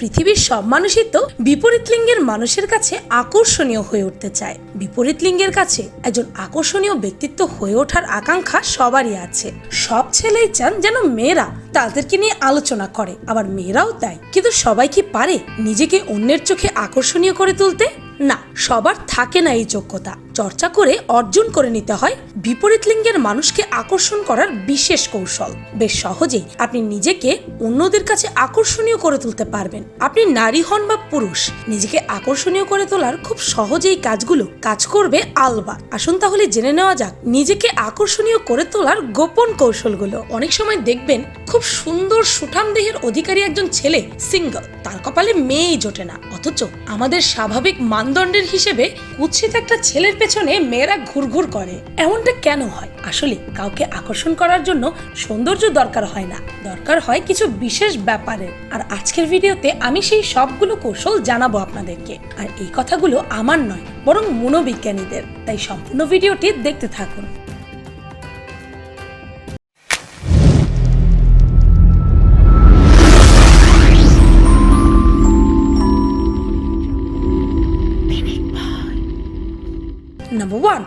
পৃথিবীর সব মানুষই তো বিপরীত লিঙ্গের মানুষের কাছে আকর্ষণীয় হয়ে উঠতে চায়। বিপরীত লিঙ্গের কাছে একজন আকর্ষণীয় ব্যক্তিত্ব হয়ে ওঠার আকাঙ্ক্ষা সবারই আছে। সব ছেলেই চান যেন মেয়েরা তাদেরকে নিয়ে আলোচনা করে, আবার মেয়েরাও তাই। কিন্তু সবাই কি পারে নিজেকে অন্যের চোখে আকর্ষণীয় করে তুলতে? না, সবার থাকে না এই যোগ্যতা। চর্চা করে অর্জন করে নিতে হয় বিপরীত লিঙ্গের মানুষকে আকর্ষণ করার বিশেষ কৌশল। বেশ সহজেই আপনি নিজেকে অন্যদের কাছে আকর্ষণীয় করে তুলতে পারবেন। আপনি নারী হন বা পুরুষ, নিজেকে আকর্ষণীয় করে তোলার খুব সহজেই কাজগুলো কাজ করবে আলবা। আসুন তাহলে জেনে নেওয়া যাক নিজেকে আকর্ষণীয় করে তোলার গোপন কৌশলগুলো। অনেক সময় দেখবেন খুব সুন্দর সুঠাম দেহের অধিকারী একজন ছেলে সিঙ্গল, তার কপালে মেয়েই জোটে না। অথচ আমাদের স্বাভাবিক মানদণ্ডের হিসেবে কুৎসিত একটা ছেলের পেছনে মেয়েরা ঘুরঘুর করে। এমনটা কেন হয়? আসলে কাউকে আকর্ষণ করার জন্য সৌন্দর্য দরকার হয় না। দরকার হয় কিছু বিশেষ ব্যাপারে। আর আজকের ভিডিওতে আমি সেই সবগুলো কৌশল জানাব আপনাদেরকে। আর এই কথাগুলো আমার নয়, বরং মনোবিজ্ঞানীদের। তাই সম্পূর্ণ ভিডিওটি দেখতে থাকুন। ওয়ান।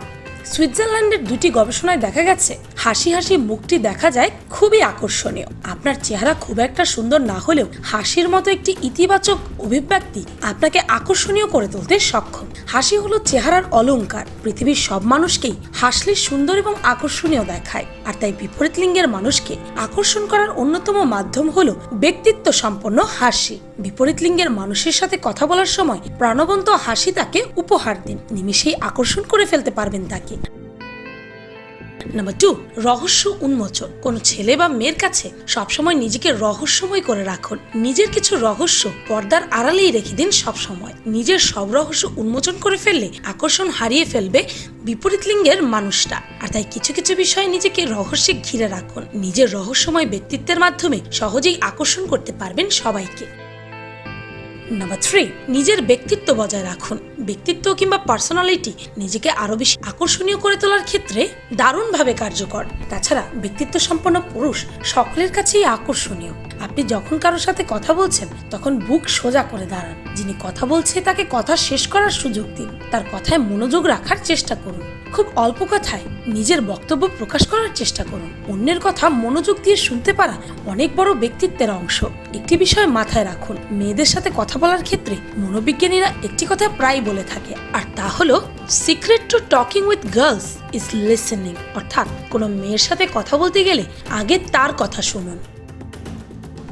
সুইজারল্যান্ডের দুটি গবেষণায় দেখা গেছে হাসি হাসি মুখটি দেখা যায় খুবই আকর্ষণীয়। আপনার চেহারা খুব একটা সুন্দর না হলেও হাসির মতো একটি ইতিবাচক অভিব্যক্তি আপনাকে আকর্ষণীয় করে তুলতে সক্ষম। হাসি হলো চেহারার অলঙ্কার পৃথিবীর সব মানুষকেই হাসলে সুন্দর এবং আকর্ষণীয় দেখায়। আর তাই বিপরীত লিঙ্গের মানুষকে আকর্ষণ করার অন্যতম মাধ্যম হলো ব্যক্তিত্ব সম্পন্ন হাসি। বিপরীত লিঙ্গের মানুষের সাথে কথা বলার সময় প্রাণবন্ত হাসি তাকে উপহার দিন। নিমিষেই আকর্ষণ করে ফেলতে পারবেন তাকে। নাম্বার টু রহস্য উন্মোচন। কোনো ছেলে বা মেয়ের কাছে সবসময় নিজেকে রহস্যময় করে রাখুন। নিজের কিছু রহস্য পর্দার আড়ালেই রেখে দিন সবসময়। নিজের সব রহস্য উন্মোচন করে ফেললে আকর্ষণ হারিয়ে ফেলবে বিপরীত লিঙ্গের মানুষটা। আর তাই কিছু কিছু বিষয়ে নিজেকে রহস্যে ঘিরে রাখুন। নিজের রহস্যময় ব্যক্তিত্বের মাধ্যমে সহজেই আকর্ষণ করতে পারবেন সবাইকে। নাম্বার থ্রি নিজের ব্যক্তিত্ব বজায় রাখুন। ব্যক্তিত্ব কিংবা পার্সোনালিটি নিজেকে আরও বেশি আকর্ষণীয় করে তোলার ক্ষেত্রে দারুণভাবে কার্যকর। তাছাড়া ব্যক্তিত্ব সম্পন্ন পুরুষ সকলের কাছেই আকর্ষণীয়। আপনি যখন কারোর সাথে কথা বলছেন, তখন বুক সোজা করে দাঁড়ান। যিনি কথা বলছে, তাকে কথা শেষ করার সুযোগ দিন। তার কথায় মনোযোগ রাখার চেষ্টা করুন। খুব অল্প কথায় নিজের বক্তব্য প্রকাশ করার চেষ্টা করুন। অন্যের কথা মনোযোগ দিয়ে শুনতে পারা অনেক বড় ব্যক্তিত্বের অংশ। একটি বিষয় মাথায় রাখুন, মেয়েদের সাথে কথা বলার ক্ষেত্রে মনোবিজ্ঞানীরা একটি কথা প্রায় বলে থাকে, আর তা হলো secret to talking with girls is listening অর্থাৎ কোনো মেয়ের সাথে কথা বলতে গেলে আগে তার কথা শুনুন।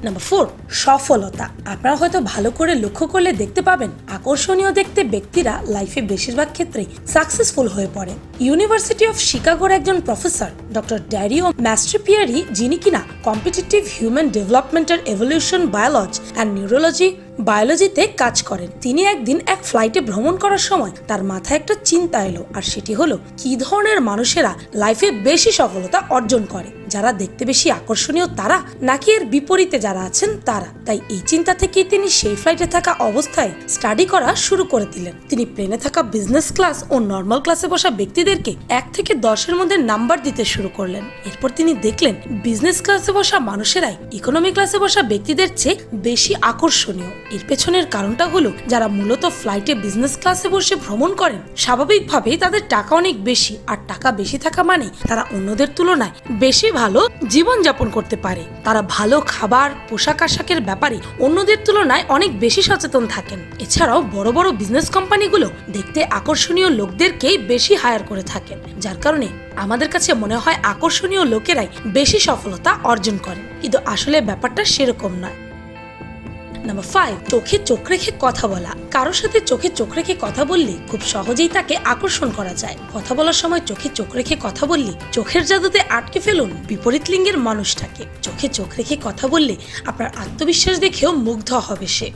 নাম্বার ফোর সফলতা। আপনারা হয়তো ভালো করে লক্ষ্য করলে দেখতে পাবেন, আকর্ষণীয় দেখতে ব্যক্তিরা লাইফে বেশিরভাগ ক্ষেত্রে সাকসেসফুল হয়ে পড়ে। ইউনিভার্সিটি অফ শিকাগোর একজন প্রফেসর ডক্টর ড্যারিও ম্যাস্ট্রিপিয়ারি যিনি কিনা কম্পিটিটিভ হিউম্যান ডেভেলপমেন্টের এভলিউশন বায়োলজি অ্যান্ড নিউরোলজি বায়োলজিতে কাজ করেন। তিনি একদিন এক ফ্লাইটে ভ্রমণ করার সময় তার মাথায় একটা চিন্তা এলো আর সেটি হলো, কি ধরনের মানুষেরা লাইফে বেশি সফলতা অর্জন করে? যারা দেখতে বেশি আকর্ষণীয় তারা, নাকি এর বিপরীতে যারা আছেন তারা? তাই এই চিন্তা থেকেই তিনি সেই ফ্লাইটে থাকা অবস্থায় স্টাডি করা শুরু করে দিলেন। তিনি প্লেনে থাকা বিজনেস ক্লাস ও নর্মাল ক্লাসে বসা ব্যক্তিদেরকে এক থেকে দশের মধ্যে নাম্বার দিতে শুরু করলেন। এরপর তিনি দেখলেন, বিজনেস ক্লাসে বসা মানুষেরাই ইকোনমি ক্লাসে বসা ব্যক্তিদের চেয়ে বেশি আকর্ষণীয়। এর পেছনের কারণটা হলো যারা মূলত ফ্লাইটে বিজনেস ক্লাসে বসে ভ্রমণ করেন, স্বাভাবিকভাবেই তাদের টাকা অনেক বেশি। আর টাকা বেশি থাকা মানে তারা অন্যদের তুলনায় বেশি ভালো জীবনযাপন করতে পারে। তারা ভালো খাবার, পোশাক আশাকের ব্যাপারে অন্যদের তুলনায় অনেক বেশি সচেতন থাকেন। এছাড়াও বড় বড় বিজনেস কোম্পানিগুলো দেখতে আকর্ষণীয় লোকদেরকেই বেশি হায়ার করে থাকেন, যার কারণে আমাদের কাছে মনে হয় আকর্ষণীয় লোকেরাই বেশি সফলতা অর্জন করেন। কিন্তু আসলে ব্যাপারটা সেরকম নয়। নাম্বার ফাইভ চোখে চোখ রেখে কথা বলা। কারোর সাথে চোখে চোখ রেখে কথা বললে খুব সহজেই তাকে আকর্ষণ করা যায়। কথা বলার সময় চোখে চোখ রেখে কথা বললে চোখের জাদুতে আটকে ফেলুন বিপরীত লিঙ্গের মানুষটাকে। চোখে চোখ রেখে কথা বললে আপনার আত্মবিশ্বাস দেখেও মুগ্ধ হবে সে।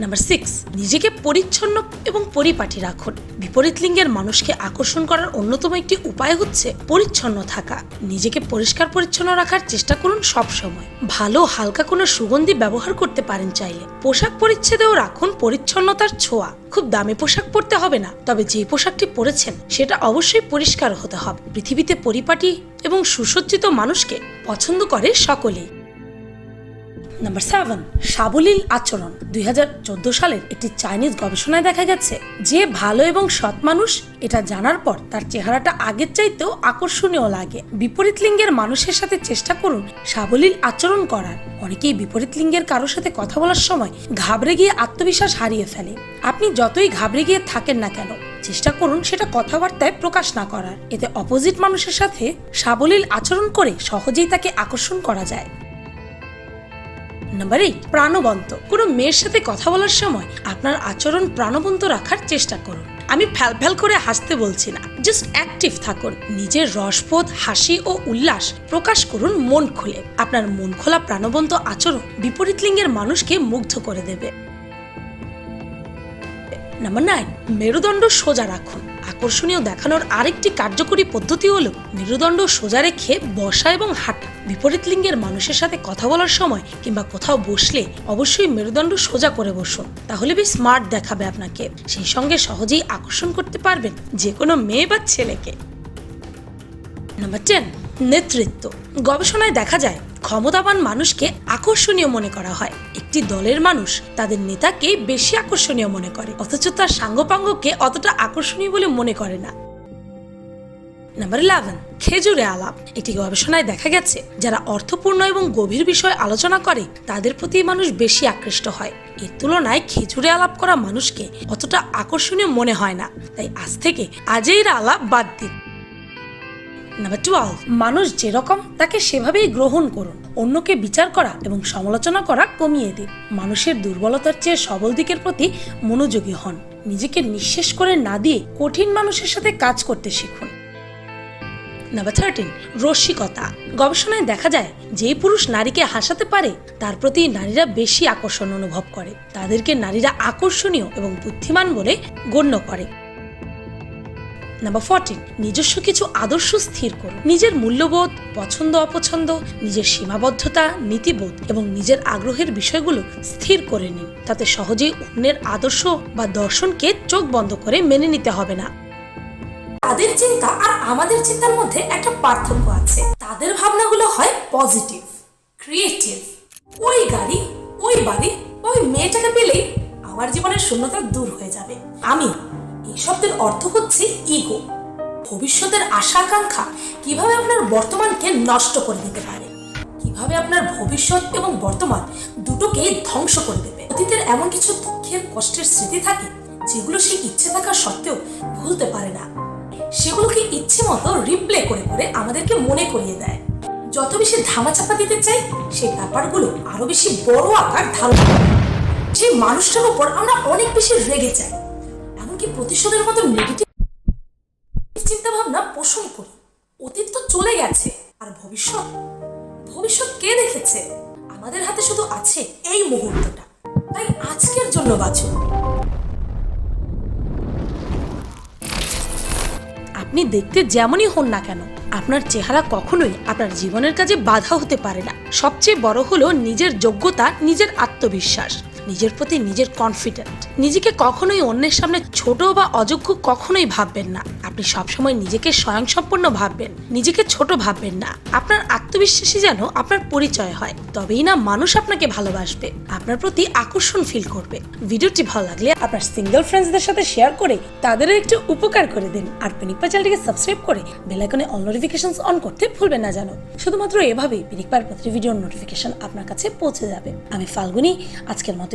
নাম্বার সিক্স নিজেকে পরিচ্ছন্ন এবং পরিপাটি রাখুন। বিপরীত লিঙ্গের মানুষকে আকর্ষণ করার অন্যতম একটি উপায় হচ্ছে পরিচ্ছন্ন থাকা। নিজেকে পরিষ্কার পরিচ্ছন্ন রাখার চেষ্টা করুন সব সময় ভালো হালকা কোনো সুগন্ধি ব্যবহার করতে পারেন চাইলে। পোশাক পরিচ্ছেদেও রাখুন পরিচ্ছন্নতার ছোঁয়া। খুব দামি পোশাক পরতে হবে না, তবে যে পোশাকটি পরেছেন, সেটা অবশ্যই পরিষ্কার হতে হবে। পৃথিবীতে পরিপাটি এবং সুসজ্জিত মানুষকে পছন্দ করে সকলেই। নাম্বার সেভেন সাবলীল আচরণ দু হাজার চোদ্দ সালের একটি চাইনিজ গবেষণায় দেখা গেছে যে ভালো এবং সৎ মানুষ, এটা জানার পর তার চেহারাটা আগের চাইতেও আকর্ষণীয় লাগে। বিপরীত লিঙ্গের মানুষের সাথে চেষ্টা করুন সাবলীল আচরণ করার। অনেকেই বিপরীত লিঙ্গের কারোর সাথে কথা বলার সময় ঘাবড়ে গিয়ে আত্মবিশ্বাস হারিয়ে ফেলে। আপনি যতই ঘাবড়ে গিয়ে থাকেন না কেন, চেষ্টা করুন সেটা কথাবার্তায় প্রকাশ না করার। এতে অপোজিট মানুষের সাথে সাবলীল আচরণ করে সহজেই তাকে আকর্ষণ করা যায়। নাম্বার এইট প্রাণবন্ত। কোনো মেয়ের সাথে কথা বলার সময় আপনার আচরণ প্রাণবন্ত রাখার চেষ্টা করুন। আমি ফ্যাল ফ্যাল করে হাসতে বলছি না। জাস্ট অ্যাক্টিভ থাকুন। নিজের রসবোধ, হাসি ও উল্লাস প্রকাশ করুন মন খুলে। আপনার মন খোলা প্রাণবন্ত আচরণ বিপরীত লিঙ্গের মানুষকে মুগ্ধ করে দেবে। নাম্বার নাইন মেরুদণ্ড সোজা রাখুন। আকর্ষণীয় দেখানোর আরেকটি কার্যকরী পদ্ধতি হলো মেরুদণ্ড সোজা রেখে বসা এবং হাঁটা। বিপরীত লিঙ্গের মানুষের সাথে কথা বলার সময় কিংবা কোথাও বসলে অবশ্যই মেরুদণ্ড সোজা করে বসুন তাহলে বেশ স্মার্ট দেখাবে আপনাকে। সেই সঙ্গে সহজেই আকর্ষণ করতে পারবেন যে কোনো মেয়ে বা ছেলেকে। নাম্বার টেন নেতৃত্ব। গবেষণায় দেখা যায় ক্ষমতাবান মানুষকে আকর্ষণীয় মনে করা হয়। একটি দলের মানুষ তাদের নেতাকে বেশি আকর্ষণীয় মনে করে, অথচ তার সাঙ্গপাঙ্গকে অতটা আকর্ষণীয় বলে মনে করে না। নাম্বার ইলেভেন খেজুরে আলাপ। এটি গবেষণায় দেখা গেছে, যারা অর্থপূর্ণ এবং গভীর বিষয় আলোচনা করে, তাদের প্রতি মানুষ বেশি আকৃষ্ট হয়। এর তুলনায় খেজুরে আলাপ করা মানুষকে অতটা আকর্ষণীয় মনে হয় না। তাই আজ থেকে আজের আলাপ বাদ দিন। নাম্বার টুয়েলভ মানুষ যেরকম তাকে সেভাবেই গ্রহণ করুন। অন্যকে বিচার করা এবং সমালোচনা করা কমিয়ে দিন। মানুষের দুর্বলতার চেয়ে সবল দিকের প্রতি মনোযোগী হন। নিজেকে নিঃশেষ করে না দিয়ে কঠিন মানুষের সাথে কাজ করতে শিখুন। নাম্বার থার্টিন রসিকতা। গবেষণায় দেখা যায় যে পুরুষ নারীকে হাসাতে পারে, তার প্রতি নারীরা বেশি আকর্ষণ অনুভব করে। তাদেরকে নারীরা আকর্ষণীয় এবং বুদ্ধিমান বলে গণ্য করে। নাম্বার ফোরটিন নিজস্ব কিছু আদর্শ স্থির করুন। নিজের মূল্যবোধ, পছন্দ, অপছন্দ, নিজের সীমাবদ্ধতা, নীতিবোধ এবং নিজের আগ্রহের বিষয়গুলো স্থির করে নিন। তাতে সহজেই অন্যের আদর্শ বা দর্শনকে চোখ বন্ধ করে মেনে নিতে হবে না। তাদের চিন্তা আর আমাদের চিন্তার মধ্যে একটা পার্থক্য আছে। তাদের ভাবনাগুলো হয় পজিটিভ, ক্রিয়েটিভ। ওই গাড়ি, ওই বাড়ি, ওই মেয়েটাকে পেলেই আমার জীবনের শূন্যতা দূর হয়ে যাবে। আমি শব্দের অর্থ হচ্ছে ইগো ভবিষ্যতের আশা আকাঙ্ক্ষা কীভাবে আপনার বর্তমানকে নষ্ট করে দিতে পারে? কীভাবে আপনার ভবিষ্যৎ এবং বর্তমান দুটোকে ধ্বংস করে দেবে? অতীতের এমন কিছু দুঃখের, কষ্টের স্মৃতি থাকে যেগুলো সে ইচ্ছে থাকা সত্ত্বেও ভুলতে পারে না। সেগুলোকে ইচ্ছে মতো রিপ্লে করে করে আমাদেরকে মনে করিয়ে দেয়। যত বেশি ধামাচাপা দিতে চাই সেই ব্যাপারগুলো আরও বেশি বড় আকার ধারণ করে। সেই মানুষটার উপর আমরা অনেক বেশি রেগে যাই। প্রতিশোধের মতো নেগেটিভ চিন্তা ভাবনা পোষণ করি। অতীত তো চলে গেছে, আর ভবিষ্যৎ? ভবিষ্যৎ কে দেখেছে? আমাদের হাতে শুধু আছে এই মুহূর্তটা। তাই আজকের জন্য বাঁচুন। আপনি দেখতে যেমনই হন না কেন, আপনার চেহারা কখনোই আপনার জীবনের কাজে বাধা হতে পারে না। সবচেয়ে বড় হলো নিজের যোগ্যতা, নিজের আত্মবিশ্বাস। নিজের প্রতি নিজের কনফিডেন্ট নিজেকে কখনোই অন্যের সামনে ছোট বা অযোগ্য কখনোই ভাববেন না। আপনি সবসময় নিজেকে স্বয়ংসম্পূর্ণ ভাববেন, নিজেকে ছোট ভাববেন না। আপনার আত্মবিশ্বাসী যেন আপনার পরিচয় হয়। তবেই না মানুষ আপনাকে ভালোবাসবে, আপনার প্রতি আকর্ষণ ফিল করবে। ভিডিওটি ভালো লাগলে আপনার সিঙ্গেল ফ্রেন্ডসদের সাথে শেয়ার করে তাদেরও একটু উপকার করে দিন। আর পিনিকপা চ্যানেলটিকে সাবস্ক্রাইব করে বেল আইকনে অল নোটিফিকেশন অন করতে ভুলবেন না জানো শুধুমাত্র এভাবেই পিনিকপার প্রতি ভিডিওর নোটিফিকেশন আপনার কাছে পৌঁছে যাবে। আমি ফাল্গুনি, আজকের মতো